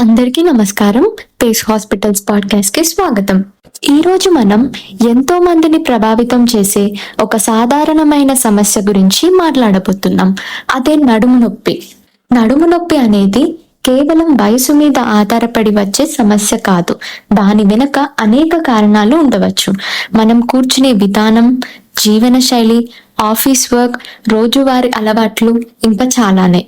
అందరికీ నమస్కారం. Face hospitals పాడ్కాస్ట్కి స్వాగతం. ఈ రోజు మనం ఎంతో మందిని ప్రభావితం చేసే ఒక సాధారణమైన సమస్య గురించి మాట్లాడబోతున్నాం. అదే నడుము నొప్పి. నడుము నొప్పి అనేది కేవలం వయసు మీద ఆధారపడి వచ్చే సమస్య కాదు. దాని వెనుక అనేక కారణాలు ఉండవచ్చు. మనం కూర్చునే విధానం జీవన శైలి ఆఫీస్ వర్క్ రోజువారి అలవాట్లు ఇంకా చాలానే.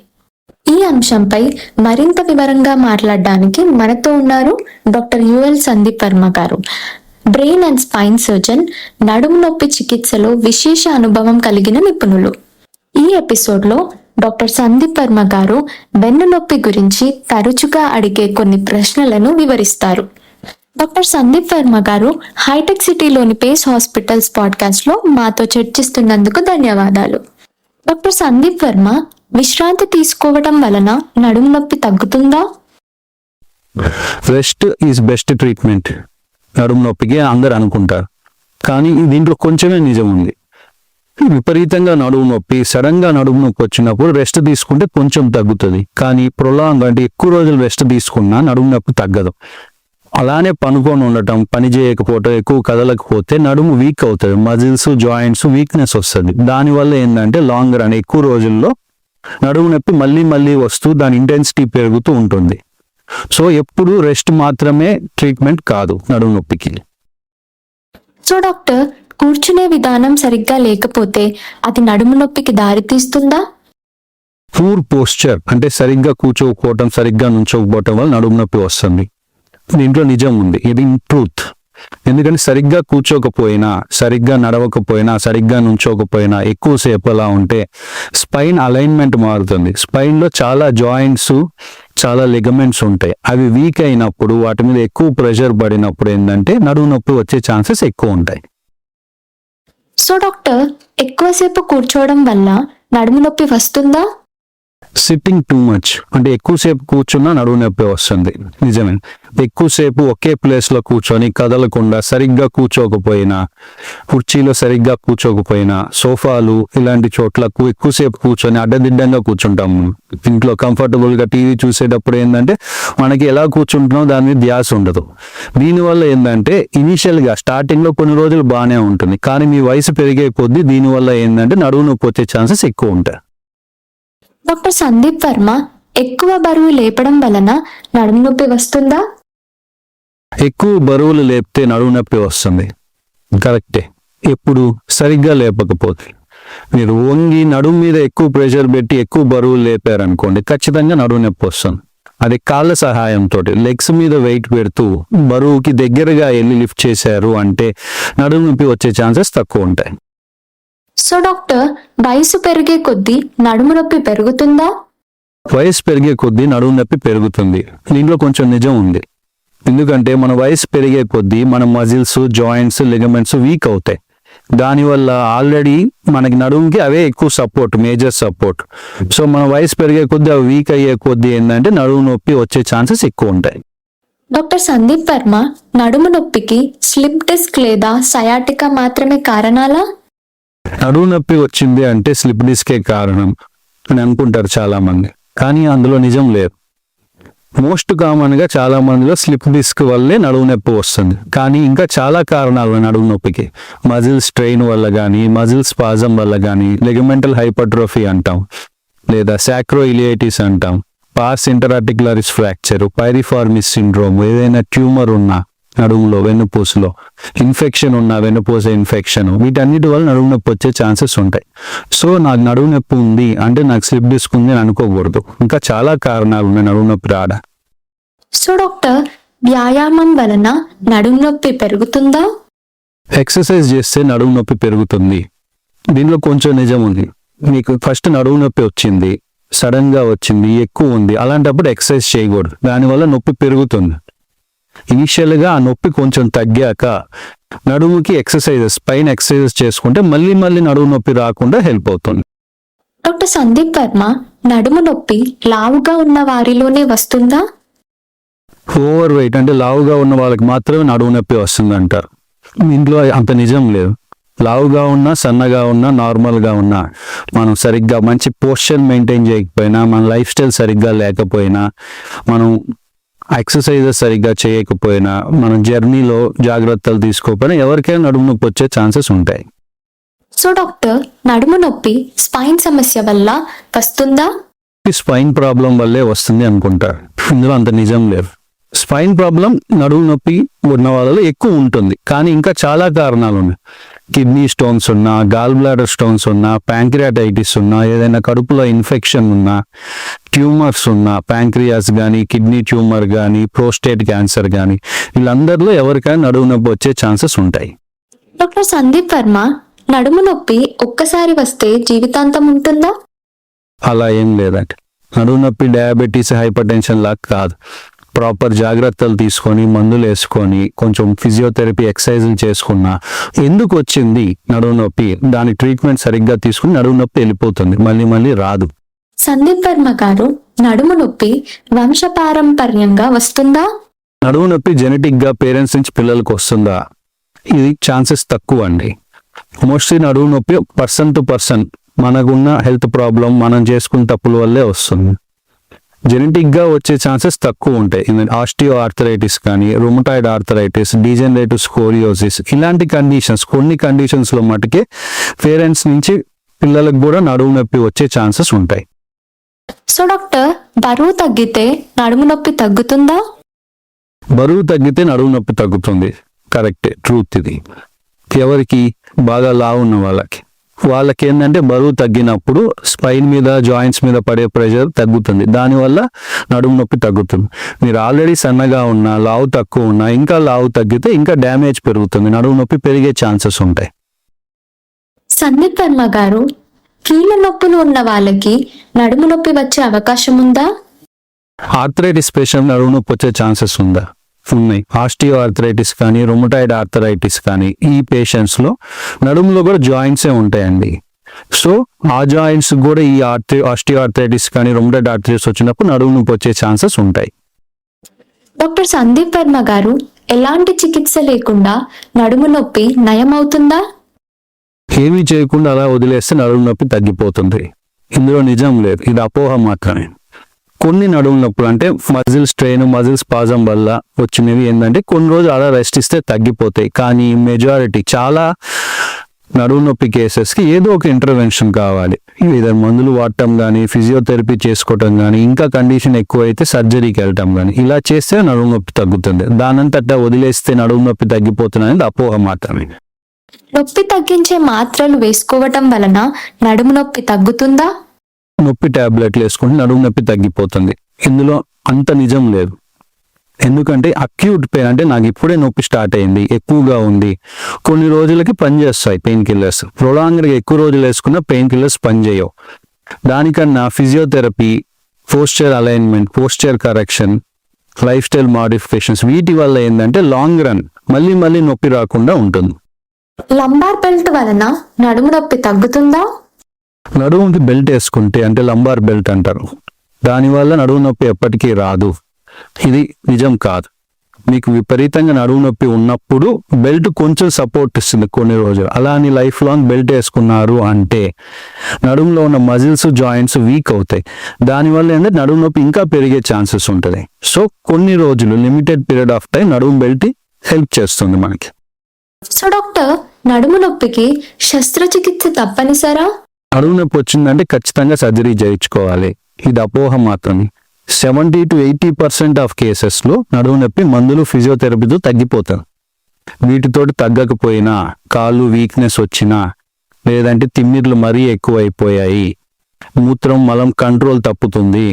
ఈ అంశంపై మరింత వివరంగా మాట్లాడడానికి మనతో ఉన్నారు డాక్టర్ యుఎల్ సందీప్ వర్మ గారు. బ్రెయిన్ అండ్ స్పైన్ సర్జన్ నడుము నొప్పి చికిత్సలో విశేష అనుభవం కలిగిన నిపుణులు. ఈ ఎపిసోడ్లో డాక్టర్ సందీప్ వర్మ గారు వెన్ను నొప్పి గురించి తరచుగా అడిగే కొన్ని ప్రశ్నలను వివరిస్తారు. డాక్టర్ సందీప్ వర్మ గారు హైటెక్ సిటీలోని పేస్ హాస్పిటల్స్ పాడ్కాస్ట్లో మాతో చర్చిస్తున్నందుకు ధన్యవాదాలు. డాక్టర్ సందీప్ వర్మ విశ్రాంతి తీసుకోవడం వలన నడుము నొప్పి తగ్గుతుందా? రెస్ట్ ఈజ్ బెస్ట్ ట్రీట్మెంట్ నడుము నొప్పికి అందరు అనుకుంటారు. కానీ దీంట్లో కొంచెమే నిజం ఉంది. విపరీతంగా నడుము నొప్పి సడన్గా నడుము నొప్పి వచ్చినప్పుడు రెస్ట్ తీసుకుంటే కొంచెం తగ్గుతుంది. కానీ ప్రొలాంగ్ అంటే ఎక్కువ రోజులు రెస్ట్ తీసుకున్నా నడుము నొప్పి తగ్గదు. అలానే పనుకొని ఉండటం పని చేయకపోవటం ఎక్కువ కదలకపోతే నడుము వీక్ అవుతుంది. మజిల్స్ జాయింట్స్ వీక్నెస్ వస్తుంది. దానివల్ల ఏంటంటే లాంగ్ రన్ ఎక్కువ రోజుల్లో నడుము నొప్పి మళ్ళీ మళ్ళీ వస్తూ దాని ఇంటెన్సిటీ పెరుగుతూ ఉంటుంది. సో ఎప్పుడు రెస్ట్ మాత్రమే ట్రీట్మెంట్ కాదు నడుము నొప్పికి. సో డాక్టర్ కూర్చునే విధానం సరిగ్గా లేకపోతే అది నడుము నొప్పికి దారితీస్తుందా పూర్ పోస్చర్ అంటే సరిగ్గా కూర్చోకపోవటం సరిగ్గా నుంచోకపోవటం వల్ల నడుము నొప్పి వస్తుంది. దీంట్లో నిజం ఉంది. ఇది ట్రూత్ ఎందుకంటే సరిగ్గా కూర్చోకపోయినా సరిగ్గా నడవకపోయినా సరిగ్గా నుంచోకపోయినా ఎక్కువసేపు అలా ఉంటే స్పైన్ అలైన్మెంట్ మారుతుంది. స్పైన్లో చాలా జాయింట్స్ చాలా లిగమెంట్స్ ఉంటాయి. అవి వీక్ అయినప్పుడు వాటి మీద ఎక్కువ ప్రెషర్ పడినప్పుడు ఏంటంటే నడుము నొప్పి వచ్చే ఛాన్సెస్ ఎక్కువ ఉంటాయి. సో డాక్టర్ ఎక్కువసేపు కూర్చోవడం వల్ల నడుము నొప్పి వస్తుందా? సిట్టింగ్ టూ మచ్ అంటే ఎక్కువసేపు కూర్చున్నా నడువు నొప్పి వస్తుంది. నిజమే. ఎక్కువసేపు ఒకే ప్లేస్లో కూర్చొని కదలకుండా సరిగ్గా కూర్చోకపోయినా కుర్చీలో సరిగ్గా కూర్చోకపోయినా సోఫాలు ఇలాంటి చోట్లకు ఎక్కువసేపు కూర్చొని అడ్డదిడ్డంగా కూర్చుంటాం. ఇంట్లో కంఫర్టబుల్గా టీవీ చూసేటప్పుడు ఏంటంటే మనకి ఎలా కూర్చుంటున్నాం దాని మీద ధ్యాస ఉండదు. దీనివల్ల ఏంటంటే ఇనీషియల్గా స్టార్టింగ్లో కొన్ని రోజులు బాగానే ఉంటుంది. కానీ మీ వయసు పెరిగే కొద్దీ దీనివల్ల ఏంటంటే నడువు నొప్పి వచ్చే ఛాన్సెస్ ఎక్కువ ఉంటాయి. డాక్టర్ సందీప్ వర్మ ఎక్కువ బరువు లేపడం వలన నడుము నొప్పి వస్తుందా? ఎక్కువ బరువులు లేపితే నడుము నొప్పి వస్తుంది. కరెక్టే. ఎప్పుడు సరిగ్గా లేపకపోతే. మీరు వంగి నడుము మీద ఎక్కువ ప్రెషర్ పెట్టి ఎక్కువ బరువులు లేపారనుకోండి ఖచ్చితంగా నడుము నొప్పి వస్తుంది. అది కాళ్ళ సహాయంతో లెగ్స్ మీద వెయిట్ పెడుతూ బరువుకి దగ్గరగా వెళ్ళి లిఫ్ట్ చేశారు అంటే నడుము నొప్పి వచ్చే ఛాన్సెస్ తక్కువ ఉంటాయి. సో డాక్టర్ వయసు పెరిగే కొద్దీ నడుము నొప్పి పెరుగుతుందా? వయసు పెరిగే కొద్దీ నడుము నొప్పి పెరుగుతుంది. దీంట్లో కొంచెం నిజం ఉంది. ఎందుకంటే మన వయసు పెరిగే కొద్దీ మన మజిల్స్ జాయింట్స్ లిగమెంట్స్ వీక్ అవుతాయి. దానివల్ల ఆల్రెడీ మనకి నడుముకి అవే ఎక్కువ సపోర్ట్ మేజర్ సపోర్ట్. సో మన వయసు పెరిగే కొద్దీ అవి వీక్ అయ్యే కొద్దీ ఏంటంటే నడుము నొప్పి వచ్చే ఛాన్సెస్ ఎక్కువ ఉంటాయి. డాక్టర్ సందీప్ వర్మ నడుము నొప్పికి స్లిప్ డిస్క్ లేదా సయాటికా మాత్రమే కారణాలా? నడుము నొప్పి వచ్చింది అంటే స్లిప్ డిస్కే కారణం అని అనుకుంటారు చాలా మంది కానీ అందులో నిజం లేదు. మోస్ట్ కామన్గా చాలా మందిలో స్లిప్ డిస్క్ వల్లే నడుము నొప్పి వస్తుంది. కానీ ఇంకా చాలా కారణాలు నడువు నడుము నొప్పికి మజిల్ స్ట్రెయిన్ వల్ల కానీ మజిల్ స్పాజం వల్ల కానీ లెగమెంటల్ హైపర్ట్రోఫీ అంటాం లేదా సాక్రో ఇలియైటిస్ అంటాం pars interarticularis fracture piriformis syndrome ఏదైనా ట్యూమర్ ఉన్నా నడుములో వెన్నుపూసలో. ఇన్ఫెక్షన్ ఉన్న వెన్నుపూస ఇన్ఫెక్షన్ వీటన్నిటి వల్ల నడుము నొప్పి వచ్చే ఛాన్సెస్ ఉంటాయి. సో నాకు నడుము నొప్పి ఉంది అంటే నాకు స్లిప్ డిస్క్ ఉంది అని అనుకోకూడదు. ఇంకా చాలా కారణాలు ఉన్నాయి నడుము నొప్పి రాడ సో డాక్టర్ వ్యాయామం వలన నడుము నొప్పి పెరుగుతుందా? ఎక్సర్సైజ్ చేస్తే నడుము నొప్పి పెరుగుతుంది. దీనిలో కొంచెం నిజం ఉంది. మీకు ఫస్ట్ నడుము నొప్పి వచ్చింది. సడన్గా వచ్చింది ఎక్కువ ఉంది. అలాంటప్పుడు ఎక్సర్సైజ్ చేయకూడదు. దానివల్ల నొప్పి పెరుగుతుంది. ఇనిషియల్గా ఆ నొప్పి కొంచెం తగ్గాక నడుముకి ఎక్సర్సైజెస్ పైన ఎక్సర్సైజెస్ చేసుకుంటే మళ్ళీ మళ్ళీ నడుము నొప్పి రాకుండా హెల్ప్ అవుతుంది. డాక్టర్ సందీప్ వర్మ నడుము నొప్పి లావుగా ఉన్న వారిలోనే వస్తుందా? ఓవర్ వెయిట్ అంటే లావుగా ఉన్న వాళ్ళకి మాత్రమే నడుము నొప్పి వస్తుంది అంటారు ఇంట్లో అంత నిజం లేదు. లావుగా ఉన్నా సన్నగా ఉన్నా నార్మల్గా ఉన్నా మనం సరిగ్గా మంచి పోస్చర్ మెయింటైన్ చేయకపోయినా మన లైఫ్ స్టైల్ సరిగ్గా లేకపోయినా మనం ఎక్సర్సైజెస్ సరిగ్గా చేయకపోయినా మనం జర్నీలో జాగ్రత్తలు తీసుకోకపోయినా ఎవరికైనా నడుము నొప్పి వచ్చే ఛాన్సెస్ ఉంటాయి. సో డాక్టర్ నడుము నొప్పి స్పైన్ సమస్య వల్ల వస్తుందా? స్పైన్ ప్రాబ్లం వల్లే వస్తుంది అనుకుంటారు ఇందులో అంత నిజం లేదు. స్పైన్ ప్రాబ్లం నడుము నొప్పి ఉన్న వాళ్ళలో ఎక్కువ ఉంటుంది. కానీ ఇంకా చాలా కారణాలు ఉన్నాయి. కిడ్నీ స్టోన్స్ ఉన్నా గాల్ బ్లాడర్ స్టోన్స్ ఉన్నా ప్యాంక్రియాటైటిస్ ఉన్నా ఏదైనా కడుపులో ఇన్ఫెక్షన్ ఉన్నా ట్యూమర్స్ ఉన్నా ప్యాంక్రియాస్ కానీ కిడ్నీ ట్యూమర్ కానీ ప్రోస్టేట్ క్యాన్సర్ కానీ వీళ్ళందరిలో ఎవరికైనా నడుము నొప్పి వచ్చే ఛాన్సెస్ ఉంటాయి. డాక్టర్ సందీప్ వర్మ నడుము నొప్పి ఒక్కసారి వస్తే జీవితాంతం ఉంటుందా? అలా ఏం లేదండి. నడుము నొప్పి డయాబెటీస్ హైపర్ టెన్షన్ లాగా కాదు. ప్రాపర్ జాగ్రత్తలు తీసుకొని మందులు వేసుకొని కొంచెం ఫిజియోథెరపీ ఎక్సర్సైజులు చేసుకున్నా ఎందుకు వచ్చింది నడుము నొప్పి? దాని ట్రీట్మెంట్ సరిగ్గా తీసుకుని నడుము నొప్పి వెళ్ళిపోతుంది. మళ్ళీ మళ్ళీ రాదు. సందీప్ వర్మ గారు నడుము నొప్పి వంశపారంపర్యంగా వస్తుందా? నడుము నొప్పి జెనెటిక్గా పేరెంట్స్ నుంచి పిల్లలకు వస్తుందా? ఇది ఛాన్సెస్ తక్కువ అండి. మోస్ట్లీ నడుము నొప్పి పర్సన్ టు పర్సన్ మనకున్న హెల్త్ ప్రాబ్లం మనం చేసుకున్న తప్పుల వల్లే వస్తుంది. జెనెటిక్గా వచ్చే ఛాన్సెస్ తక్కువ ఉంటాయి. ఆస్టియో ఆర్థరైటిస్ కానీ రుమటాయిడ్ ఆర్థరైటిస్ డీజనరేటివ్ స్కోరియోసిస్ ఇలాంటి కండిషన్స్ కొన్ని కండిషన్స్లో మటుకే పేరెంట్స్ నుంచి పిల్లలకు కూడా నడుము నొప్పి వచ్చే ఛాన్సెస్ ఉంటాయి. సో డాక్టర్ బరువు తగ్గితే నడుము నొప్పి తగ్గుతుందా? బరువు తగ్గితే నడుము నొప్పి తగ్గుతుంది. కరెక్టే ట్రూత్ ఇది. ఎవరికి? బాగా లావు ఉన్న వాళ్ళకి. వాళ్ళకి ఏంటంటే బరువు తగ్గినప్పుడు స్పైన్ మీద జాయింట్స్ మీద పడే ప్రెషర్ తగ్గుతుంది. దానివల్ల నడుము నొప్పి తగ్గుతుంది. మీరు ఆల్రెడీ సన్నగా ఉన్నా లావు తక్కువ ఉన్నా ఇంకా లావు తగ్గితే ఇంకా డ్యామేజ్ పెరుగుతుంది. నడుము నొప్పి పెరిగే ఛాన్సెస్ ఉంటాయి. సందీప్ వర్మ గారు కీళ్ళ నొప్పులు ఉన్న వాళ్ళకి నడుము నొప్పి వచ్చే అవకాశం ఉందా? ఆర్థరైటిస్ పేషెంట్ నడుము నొప్పి వచ్చే ఛాన్సెస్ ఉందా? ఉన్నాయి. ఆస్టియో ఆర్థరైటిస్ కానీ రొమటాయిడ్ ఆర్థరైటిస్ కానీ ఈ పేషెంట్స్లో నడుములో కూడా జాయింట్సే ఉంటాయండి. సో ఆ జాయింట్స్ కూడా ఈ ఆర్థి ఆస్టియో ఆర్థరైటిస్ కానీ రొమటాయిడ్ ఆర్థరైటిస్ వచ్చినప్పుడు నడుము నొప్పి వచ్చే ఛాన్సెస్ ఉంటాయి. డాక్టర్ సందీప్ వర్మ గారు ఎలాంటి చికిత్స లేకుండా నడుము నొప్పి నయమవుతుందా? ఏమీ చేయకుండా అలా వదిలేస్తే నడుము నొప్పి తగ్గిపోతుంది. ఇందులో నిజం లేదు. ఇది అపోహ మాత్రమే. కొన్ని నడుము నొప్పులు అంటే మజిల్ స్ట్రెయిన్ మజిల్ స్పాజం వల్ల వచ్చినవి ఏంటంటే కొన్ని రోజులు అలా రెస్ట్ ఇస్తే తగ్గిపోతాయి. కానీ మెజారిటీ చాలా నడుము నొప్పి కేసెస్కి ఏదో ఒక ఇంటర్వెన్షన్ కావాలి. ఇదే మందులు వాడటం కానీ ఫిజియోథెరపీ చేసుకోవటం కానీ ఇంకా కండిషన్ ఎక్కువ అయితే సర్జరీకి వెళ్ళటం కానీ ఇలా చేస్తే నడుము నొప్పి తగ్గుతుంది. దానంతటా వదిలేస్తే నడుము నొప్పి తగ్గిపోతుంది అనేది అపోహ మాత్రమే. నొప్పి తగ్గించే మాత్రలు వేసుకోవటం వలన నడుము నొప్పి తగ్గుతుందా? నొప్పి ట్యాబ్లెట్లు వేసుకుంటే నడుము నొప్పి తగ్గిపోతుంది. ఇందులో అంత నిజం లేదు. ఎందుకంటే అక్యూట్ పెయిన్ అంటే నాకు ఇప్పుడే నొప్పి స్టార్ట్ అయింది ఎక్కువగా ఉంది. కొన్ని రోజులకి పనిచేస్తాయి పెయిన్ కిల్లర్స్. ప్రొలాంగ్గా ఎక్కువ రోజులు వేసుకున్న పెయిన్ కిల్లర్స్ పనిచేయవు దానికన్నా physiotherapy posture alignment posture correction life style modifications వీటి వల్ల ఏంటంటే లాంగ్ రన్ మళ్ళీ మళ్ళీ నొప్పి రాకుండా ఉంటుంది. లంబార్ బెల్ట్ వలన నడుము నొప్పి తగ్గుతుందా? నడుముకి బెల్ట్ వేసుకుంటే అంటే లంబార్ బెల్ట్ అంటారు. దానివల్ల నడుము నొప్పి ఎప్పటికీ రాదు. ఇది నిజం కాదు. మీకు విపరీతంగా నడుము నొప్పి ఉన్నప్పుడు బెల్ట్ కొంచెం సపోర్ట్ ఇస్తుంది కొన్ని రోజులు. అలా అని లైఫ్ లాంగ్ బెల్ట్ వేసుకున్నారు అంటే నడుములో ఉన్న మజిల్స్ జాయింట్స్ వీక్ అవుతాయి. దానివల్ల ఏంటంటే నడుము నొప్పి ఇంకా పెరిగే ఛాన్సెస్ ఉంటుంది. సో కొన్ని రోజులు లిమిటెడ్ పీరియడ్ ఆఫ్ టైం నడుము బెల్ట్ హెల్ప్ చేస్తుంది మనకి. సో డాక్టర్ నడుము నొప్పికి శస్త్రచికిత్స తప్పనిసరా? నడుము నొప్పి వచ్చిందంటే ఖచ్చితంగా సర్జరీ చేయించుకోవాలి. ఇది అపోహ మాత్రమే. Seventy to eighty percent of కేసెస్లో నడుము నొప్పి మందులు ఫిజియోథెరపీతో తగ్గిపోతారు వీటితోటి తగ్గకపోయినా కాళ్ళు వీక్నెస్ వచ్చినా లేదంటే తిమ్మిర్లు మరీ ఎక్కువైపోయాయి మూత్రం మలం కంట్రోల్ తప్పుతుంది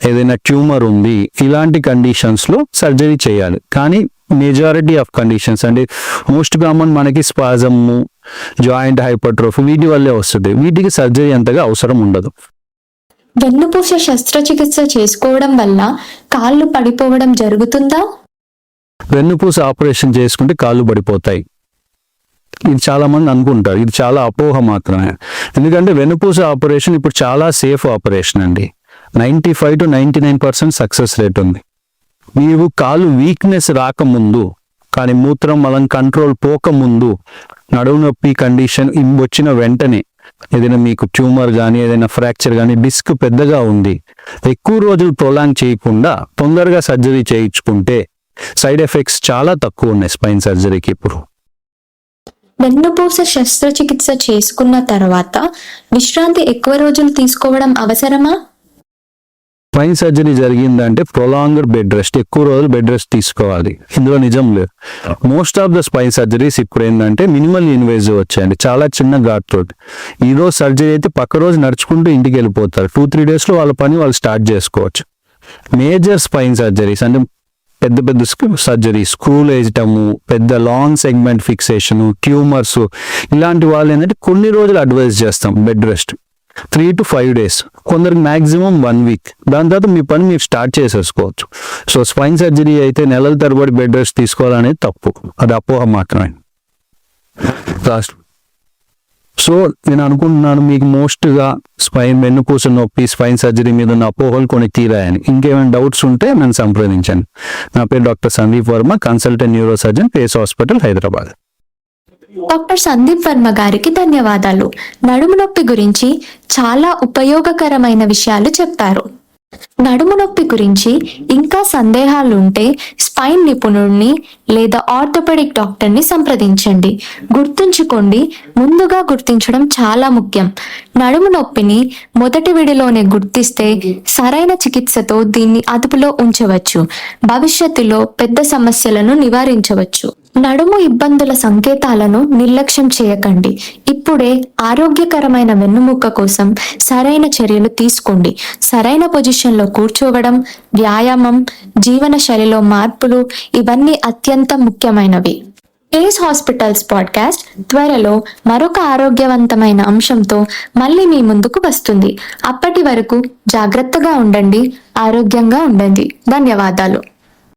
ఏదైనా ట్యూమర్ ఉంది ఇలాంటి కండిషన్స్లో సర్జరీ చేయాలి. కానీ మెజారిటీ ఆఫ్ కండిషన్స్ అంటే మోస్ట్ కామన్ మనకి స్పాజము జాయింట్ హైపర్ట్రోఫీ వీటి వల్లే వస్తుంది. వీటికి సర్జరీ అంతగా అవసరం ఉండదు. వెన్నుపూస శస్త్రచికిత్స చేసుకోవడం వల్ల కాళ్ళు పడిపోవడం జరుగుతుందా? వెన్నుపూస ఆపరేషన్ చేసుకుంటే కాళ్ళు పడిపోతాయి. ఇది చాలా మంది అనుకుంటారు. ఇది చాలా అపోహ మాత్రమే. ఎందుకంటే వెన్నుపూస ఆపరేషన్ ఇప్పుడు చాలా సేఫ్ ఆపరేషన్ అండి. Ninety five to ninety nine percent success rate ఉంది. నీవు కాలు వీక్నెస్ రాకముందు కానీ మూత్రం మలం కంట్రోల్ పోకముందు నడుము నొప్పి కండిషన్ వచ్చిన వెంటనే ఏదైనా మీకు ట్యూమర్ కానీ ఏదైనా ఫ్రాక్చర్ కానీ డిస్క్ పెద్దగా ఉంది ఎక్కువ రోజులు ప్రొలాంగ్ చేయకుండా తొందరగా సర్జరీ చేయించుకుంటే సైడ్ ఎఫెక్ట్స్ చాలా తక్కువ ఉన్నాయి స్పైన్ సర్జరీకి ఇప్పుడు. వెన్నుపూస శస్త్రచికిత్స చేసుకున్న తర్వాత విశ్రాంతి ఎక్కువ రోజులు తీసుకోవడం అవసరమా? స్పైన్ సర్జరీ జరిగిందంటే ప్రొలాంగ్డ్ బెడ్ రెస్ట్ ఎక్కువ రోజులు బెడ్ రెస్ట్ తీసుకోవాలి. ఇందులో నిజం లేదు. Most of the spine surgeries ఇప్పుడు ఏంటంటే మినిమల్ ఇన్వేజివ్ వచ్చాయండి. చాలా చిన్న ఘాట్ తోటి. ఈ రోజు సర్జరీ అయితే పక్క రోజు నడుచుకుంటూ ఇంటికి వెళ్ళిపోతారు. టూ త్రీ డేస్లో వాళ్ళ పని వాళ్ళు స్టార్ట్ చేసుకోవచ్చు. మేజర్ స్పైన్ సర్జరీస్ అంటే పెద్ద పెద్ద సర్జరీ స్క్రూలు వేయటము పెద్ద లాంగ్ సెగ్మెంట్ ఫిక్సేషన్ ట్యూమర్స్ ఇలాంటి వాళ్ళు ఏంటంటే కొన్ని రోజులు అడ్వైస్ చేస్తాం bed rest three to five days కొందరికి మ్యాక్సిమం వన్ వీక్ దాని తర్వాత మీ పని మీరు స్టార్ట్ చేసేసుకోవచ్చు. సో స్పైన్ సర్జరీ అయితే నెలల తరబడి బెడ్ రెస్ట్ తీసుకోవాలనేది తప్పు. అది అపోహ మాత్రమే. లాస్ట్ సో నేను అనుకుంటున్నాను మీకు మోస్ట్గా స్పైన్ వెన్నుపూస నొప్పి స్పైన్ సర్జరీ మీద ఉన్న అపోహలు కొన్ని తీరాయని. ఇంకేమైనా డౌట్స్ ఉంటే నన్ను సంప్రదించండి. నా పేరు doctor Sandeep Varma consultant neuro surgeon Pace hospital Hyderabad doctor Sandeep Varma గారికి ధన్యవాదాలు. నడుము నొప్పి గురించి చాలా ఉపయోగకరమైన విషయాలు చెప్పారు. నడుము నొప్పి గురించి ఇంకా సందేహాలుంటే స్పైన్ నిపుణుడిని లేదా ఆర్థోపెడిక్ డాక్టర్ని సంప్రదించండి. గుర్తుంచుకోండి ముందుగా గుర్తించడం చాలా ముఖ్యం. నడుము నొప్పిని మొదటి విడిలోనే గుర్తిస్తే సరైన చికిత్సతో దీన్ని అదుపులో ఉంచవచ్చు. భవిష్యత్తులో పెద్ద సమస్యలను నివారించవచ్చు. నడుము ఇబ్బందుల సంకేతాలను నిర్లక్ష్యం చేయకండి. ఇప్పుడే ఆరోగ్యకరమైన వెన్నుముక్క కోసం సరైన చర్యలు తీసుకోండి. సరైన పొజిషన్లో కూర్చోవడం వ్యాయామం జీవన శైలిలో మార్పులు ఇవన్నీ అత్యంత ముఖ్యమైనవి. ఏస్ హాస్పిటల్స్ పాడ్కాస్ట్ త్వరలో మరొక ఆరోగ్యవంతమైన అంశంతో మళ్ళీ మీ ముందుకు వస్తుంది. అప్పటి వరకు జాగ్రత్తగా ఉండండి ఆరోగ్యంగా ఉండండి. ధన్యవాదాలు.